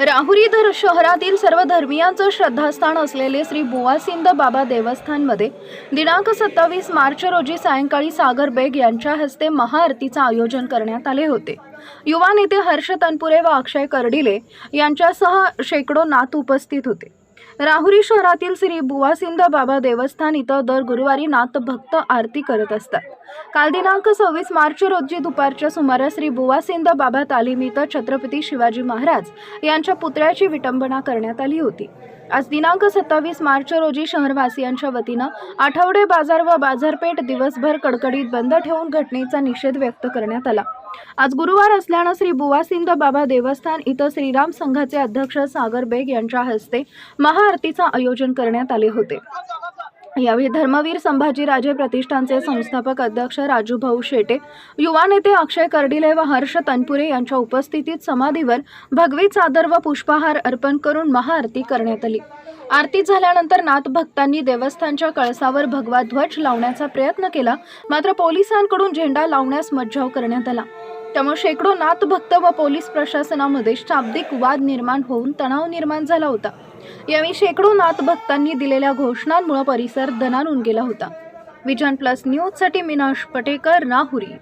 राहुरी धर शहरातील सर्व धर्मियांचं श्रद्धास्थान असलेले श्री बुवासिंद बाबा देवस्थानमध्ये दिनांक सत्तावीस मार्च रोजी सायंकाळी सागर बेग यांच्या हस्ते महाआरतीचं आयोजन करण्यात आले होते. युवा नेते हर्ष तनपुरे व अक्षय कर्डिले यांच्यासह शेकडो नात उपस्थित होते. राहुरी शहरातील श्री बुवासिंद बाबा देवस्थान इथं दर गुरुवारी नाथ भक्त आरती करत असतात. काल दिनांक सव्वीस मार्च रोजी दुपारच्या सुमारास श्री बुवासिंद बाबा तालीम इथं छत्रपती शिवाजी महाराज यांच्या पुतळ्याची विटंबना करण्यात आली होती. आज दिनांक सत्तावीस मार्च रोजी शहरवासियांच्या वतीनं आठवडे बाजार व बाजारपेठ दिवसभर कडकडीत बंद ठेवून घटनेचा निषेध व्यक्त करण्यात आला. आज गुरुवार असल्यानं श्री बुवासिंद बाबा देवस्थान इथं श्रीराम संघाचे अध्यक्ष सागर बेग यांच्या हस्ते महाआरतीचं आयोजन करण्यात आले होते. यावेळी धर्मवीर संभाजीराजे प्रतिष्ठानचे संस्थापक अध्यक्ष राजूभाऊ शेटे युवा नेते अक्षय कर्डिले व हर्ष तनपुरे यांच्या उपस्थितीत समाधीवर भगवी चादर व पुष्पहार अर्पण करून महाआरती करण्यात आली. आरती झाल्यानंतर नाथ भक्तांनी देवस्थानच्या कळसावर भगवा ध्वज लावण्याचा प्रयत्न केला मात्र पोलिसांकडून झेंडा लावण्यास मज्जाव करण्यात आला. त्यामुळे शेकडो नाथ भक्त व पोलीस प्रशासनामध्ये शाब्दिक वाद निर्माण होऊन तणाव निर्माण झाला होता. यावेळी शेकडो नाथ भक्तांनी दिलेल्या घोषणांमुळे परिसर दणानून गेला होता. विजन प्लस न्यूजसाठी मिनाश पटेकर राहुरी.